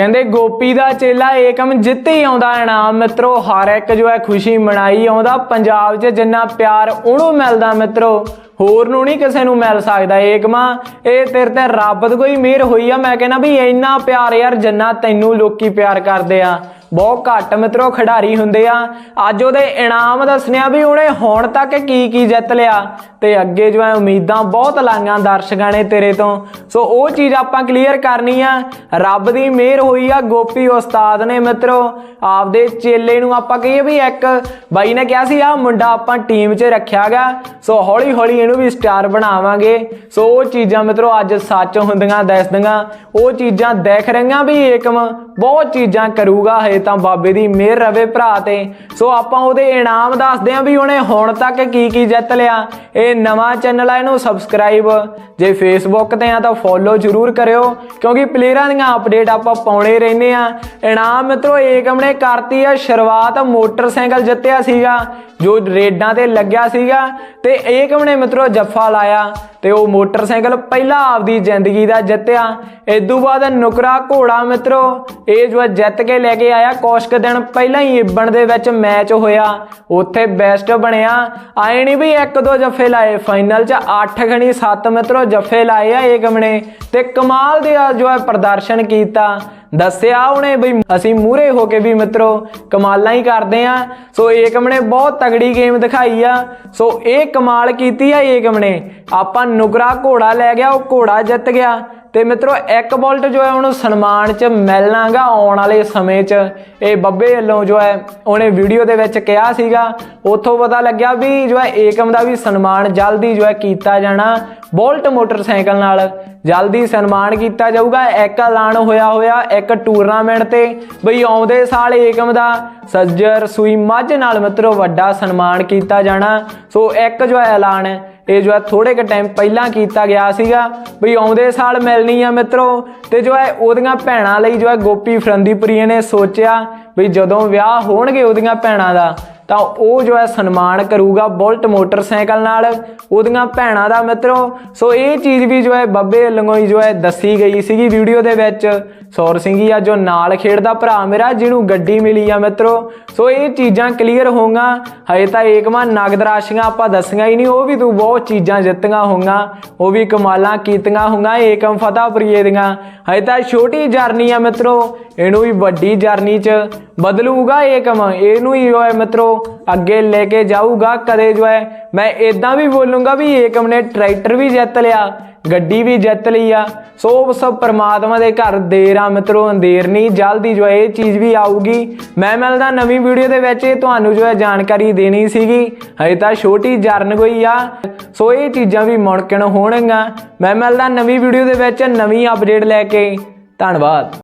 ਕਹਿੰਦੇ, ਗੋਪੀ ਦਾ ਚੇਲਾ ਏਕਮ ਜਿੱਤ ਹੀ ਆਉਂਦਾ ਇਨਾਮ। ਮਿੱਤਰੋ, ਹਰ ਇੱਕ ਜੋ ਹੈ ਖੁਸ਼ੀ ਮਨਾਈ ਆਉਂਦਾ। ਪੰਜਾਬ 'ਚ ਜਿੰਨਾ ਪਿਆਰ, ਉਹਨੂੰ ਮਿਲਦਾ ਮਿੱਤਰੋ। ਹੋਰ ਨੂੰ ਨਹੀਂ ਕਿਸੇ ਨੂੰ ਮਿਲ ਸਕਦਾ। ਏਕਮਾ, ਇਹ ਤੇਰੇ ਤੇ ਰੱਬ ਦੀ ਕੋਈ ਮਿਹਰ ਹੋਈ ਆ। ਮੈਂ ਕਹਿੰਦਾ ਵੀ ਇੰਨਾ ਪਿਆਰ ਯਾਰ, ਜਿੰਨਾ ਤੈਨੂੰ ਲੋਕੀ ਪਿਆਰ ਕਰਦੇ ਆ। ਬਹੁਤ ਘੱਟ ਮਿੱਤਰੋ ਖਿਡਾਰੀ ਹੁੰਦੇ ਆ। ਅੱਜ ਉਹਦੇ ਇਨਾਮ ਦੱਸਣਿਆ ਵੀ ਉਹਨੇ ਹੁਣ ਤੱਕ ਕੀ ਕੀ ਜਿੱਤ ਲਿਆ। ਤੇ ਅੱਗੇ ਜੋ ਹੈ ਉਮੀਦਾਂ ਬਹੁਤ ਲਾਈਆਂ ਦਰਸ਼ਕਾਂ ਨੇ ਤੇਰੇ ਤੋਂ। ਸੋ ਉਹ ਚੀਜ਼ ਆਪਾਂ ਕਲੀਅਰ ਕਰਨੀ ਆ। ਰੱਬ ਦੀ ਮਿਹਰ ਹੋਈ ਆ ਗੋਪੀ ਉਸਤਾਦ ਨੇ ਮਿੱਤਰੋ। ਆਪਦੇ ਚੇਲੇ ਨੂੰ ਆਪਾਂ ਕਹੀਏ ਵੀ ਇੱਕ ਬਾਈ ਨੇ ਕਿਹਾ ਸੀ ਆ ਮੁੰਡਾ ਆਪਾਂ ਟੀਮ 'ਚ ਰੱਖਿਆਗਾ ਸੋ ਹੌਲੀ ਹੌਲੀ ਇਹਨੂੰ ਵੀ ਸਟਾਰ ਬਣਾਵਾਂਗੇ। ਸੋ ਉਹ ਚੀਜ਼ਾਂ ਮਿੱਤਰੋ ਅੱਜ ਸੱਚ ਹੁੰਦੀਆਂ, ਦੱਸਦੀਆਂ। ਉਹ ਚੀਜ਼ਾਂ ਦੇਖ ਰਹੀਆਂ ਵੀ ਏਕਮ। ਬਹੁਤ ਚੀਜ਼ਾਂ ਕਰੂਗਾ ਹੈ ਤਾਂ ਬਾਬੇ ਦੀ ਮਿਹਰ ਰਵੇ ਭਰਾ ਤੇ। ਸੋ ਆਪਾਂ ਉਹਦੇ ਇਨਾਮ ਦੱਸਦੇ ਆਂ ਵੀ ਉਹਨੇ ਹੁਣ ਤੱਕ ਕੀ ਕੀ ਜਿੱਤ ਲਿਆ। ਇਹ ਨਵਾਂ ਚੈਨਲ ਆ, ਇਹਨੂੰ ਸਬਸਕ੍ਰਾਈਬ ਜੇ ਫੇਸਬੁੱਕ ਤੇ ਆ ਤਾਂ ਫੋਲੋ ਜ਼ਰੂਰ ਕਰਿਓ, ਕਿਉਂਕਿ ਪਲੇਅਰਾਂ ਦੀਆਂ ਅਪਡੇਟ ਆਪਾਂ ਪਾਉਣੇ ਰਹਿੰਦੇ ਆ। ਇਨਾਮ ਮਿੱਤਰੋ ਏਕਮ ਨੇ ਕਰਤੀ ਆ ਸ਼ੁਰੂਆਤ, ਮੋਟਰਸਾਈਕਲ ਜਿੱਤਿਆ ਸੀਗਾ, ਜੋ ਰੇਡਾਂ ਤੇ ਲੱਗਿਆ ਸੀਗਾ, ਤੇ ਏਕਮ ਨੇ ਮਿੱਤਰੋ ਜੱਫਾ ਲਾਇਆ, ਤੇ ਉਹ ਮੋਟਰਸਾਈਕਲ ਪਹਿਲਾ ਆਪਦੀ ਜ਼ਿੰਦਗੀ ਦਾ ਜਿੱਤਿਆ। ਇਦੋਂ ਬਾਅਦ ਨੁਕਰਾ ਘੋੜਾ ਮਿੱਤਰੋ, ਇਹ ਜੋ ਜਿੱਤ ਕੇ ਲੈ ਕੇ ਆਇਆ ਕੁਛ ਦਿਨ ਪਹਿਲਾਂ ਹੀ ਇਬਣ ਦੇ ਵਿੱਚ ਮੈਚ ਹੋਇਆ, ਉੱਥੇ ਬੈਸਟ ਬਣਿਆ। ਆਏ ਨਹੀਂ ਵੀ ਇੱਕ ਦੋ ਜੱਫੇ ਲਾਏ ਫਾਈਨਲ 'ਚ 8 ਖਣੀ 7 ਮਿੱਤਰੋ ਜੱਫੇ ਲਾਏ ਆ ਏਕਮ ਨੇ ਤੇ ਕਮਾਲ ਦੇ ਜੋ ਹੈ ਪ੍ਰਦਰਸ਼ਨ ਕੀਤਾ। ਦੱਸਿਆ ਉਹਨੇ ਬਈ, ਅਸੀਂ ਮੂਰੇ ਹੋ ਕੇ ਵੀ ਮਿੱਤਰੋ ਕਮਾਲਾਂ ਹੀ ਕਰਦੇ ਆ। ਸੋ ਏਕਮ ਨੇ ਬਹੁਤ ਤਗੜੀ ਗੇਮ ਦਿਖਾਈ ਆ। ਸੋ ਇਹ ਕਮਾਲ ਕੀਤੀ ਆ ਏਕਮ ਨੇ ਆਪਾਂ ਨੁਕਰਾ ਘੋੜਾ ਲੈ ਗਿਆ, ਉਹ ਘੋੜਾ ਜਿੱਤ ਗਿਆ। ਤੇ ਮਿੱਤਰੋ, ਇੱਕ ਬੁਲਟ ਜੋ ਹੈ ਉਹਨੂੰ ਸਨਮਾਨ ਚ ਮਿਲਣਾਗਾ ਆਉਣ ਵਾਲੇ ਸਮੇਂ ਚ। ਇਹ ਬੱਬੇ ਵੱਲੋਂ ਜੋ ਹੈ, ਉਹਨੇ ਵੀਡੀਓ ਦੇ ਵਿੱਚ ਕਿਹਾ ਸੀਗਾ। ਉੱਥੋਂ ਪਤਾ ਲੱਗਿਆ ਵੀ ਜੋ ਹੈ, ਏਕਮ ਦਾ ਵੀ ਸਨਮਾਨ ਜਲਦੀ ਜੋ ਹੈ ਕੀਤਾ ਜਾਣਾ। ਬੋਲਟ ਮੋਟਰਸਾਈਕਲ ਨਾਲ ਜਲਦੀ ਸਨਮਾਨ ਕੀਤਾ ਜਾਊਗਾ। ਇੱਕ ਐਲਾਨ ਹੋਇਆ ਹੋਇਆ, ਇੱਕ ਟੂਰਨਾਮੈਂਟ ਤੇ। ਬਈ, ਆਉਂਦੇ ਸਾਲ ਏਕਮ ਦਾ ਸੱਜਰ ਸੂਈ ਮੱਝ ਨਾਲ ਮਿੱਤਰੋ, ਵੱਡਾ ਸਨਮਾਨ ਕੀਤਾ ਜਾਣਾ। ਸੋ ਇੱਕ ਜੋ ਹੈ ਐਲਾਨ ਹੈ ਇਹ ਜੋ ਹੈ ਥੋੜੇ ਕ ਟਾਈਮ ਪਹਿਲਾਂ ਕੀਤਾ ਗਿਆ ਸੀਗਾ ਵੀ ਆਉਂਦੇ ਸਾਲ ਮਿਲਣੀ ਆ ਮਿੱਤਰੋ, ਤੇ ਜੋ ਹੈ ਉਹਦੀਆਂ ਭੈਣਾਂ ਲਈ ਜੋ ਹੈ ਗੋਪੀ ਫਰੰਦੀਪੁਰੀਏ ਨੇ ਸੋਚਿਆ ਵੀ ਜਦੋਂ ਵਿਆਹ ਹੋਣਗੇ ਉਹਦੀਆਂ ਭੈਣਾਂ ਦਾ ਤਾਂ ਉਹ ਜੋ ਹੈ ਸਨਮਾਨ ਕਰੂਗਾ ਬੁਲਟ ਮੋਟਰਸਾਈਕਲ ਨਾਲ ਉਹਦੀਆਂ ਭੈਣਾਂ ਦਾ ਮਿੱਤਰੋ। ਸੋ ਇਹ ਚੀਜ਼ ਵੀ ਜੋ ਹੈ ਬੱਬੇ ਲੰਗੋਈ ਜੋ ਹੈ ਦੱਸੀ ਗਈ ਸੀਗੀ ਵੀਡੀਓ ਦੇ ਵਿੱਚ। ਸੌਰ ਸਿੰਘੀ ਆ ਜੋ ਨਾਲ ਖੇਡਦਾ ਭਰਾ ਮੇਰਾ, ਜਿਹਨੂੰ ਗੱਡੀ ਮਿਲੀ ਆ ਮਿੱਤਰੋ। ਸੋ ਇਹ ਚੀਜ਼ਾਂ ਕਲੀਅਰ ਹੋਊਗਾ। ਹਜੇ ਤਾਂ ਏਕਮਾ ਨਗਦ ਰਾਸ਼ੀਆਂ ਆਪਾਂ ਦੱਸੀਆਂ ਹੀ ਨਹੀਂ, ਉਹ ਵੀ ਤੂੰ ਬਹੁਤ ਚੀਜ਼ਾਂ ਜਿੱਤੀਆਂ ਹੋਊਗਾ। ਉਹ ਵੀ ਕਮਾਲਾਂ ਕੀਤੀਆਂ ਹੋਊਗਾ, ਏਕਮ ਫਤਿਹਪੁਰੀਏ ਦੀਆਂ। ਹਜੇ ਤਾਂ ਛੋਟੀ ਜਰਨੀ ਆ ਮਿੱਤਰੋ, ਇਹਨੂੰ ਵੀ ਵੱਡੀ ਜਰਨੀ 'ਚ ਬਦਲੂਗਾ ਏਕਮ। ਇਹਨੂੰ ਹੀ ਜੋ ਹੈ ਮਿੱਤਰੋ ਅੱਗੇ ਲੈ ਕੇ ਜਾਊਗਾ ਕਦੇ ਜੋ ਹੈ। ਮੈਂ ਇਦਾਂ ਵੀ ਬੋਲੂੰਗਾ ਵੀ ਏਕਮ ਨੇ ਟਰੈਕਟਰ ਵੀ ਜਿੱਤ ਲਿਆ, ਗੱਡੀ ਵੀ ਜਿੱਤ ਲਈ ਆ। ਸੋ ਸਭ ਪਰਮਾਤਮਾ ਦੇ ਘਰ ਦੇਰ ਆ ਮਿੱਤਰੋ, ਅੰਧੇਰ ਨਹੀਂ, ਜਲਦੀ ਜੋ ਹੈ ਇਹ ਚੀਜ਼ ਵੀ ਆਊਗੀ। ਮੈਂ ਮਿਲਦਾ ਨਵੀਂ ਵੀਡੀਓ ਦੇ ਵਿੱਚ, ਇਹ ਤੁਹਾਨੂੰ ਜੋ ਹੈ ਜਾਣਕਾਰੀ ਦੇਣੀ ਸੀਗੀ। ਹਜੇ ਤਾਂ ਛੋਟੀ ਜਰਨ ਕੋਈ ਆ। ਸੋ ਇਹ ਚੀਜ਼ਾਂ ਵੀ ਮੁਣਕਣ ਹੋਣਗੀਆਂ। ਮੈਂ ਮਿਲਦਾ ਨਵੀਂ ਵੀਡੀਓ ਦੇ ਵਿੱਚ, ਨਵੀਂ ਅਪਡੇਟ ਲੈ ਕੇ। ਧੰਨਵਾਦ।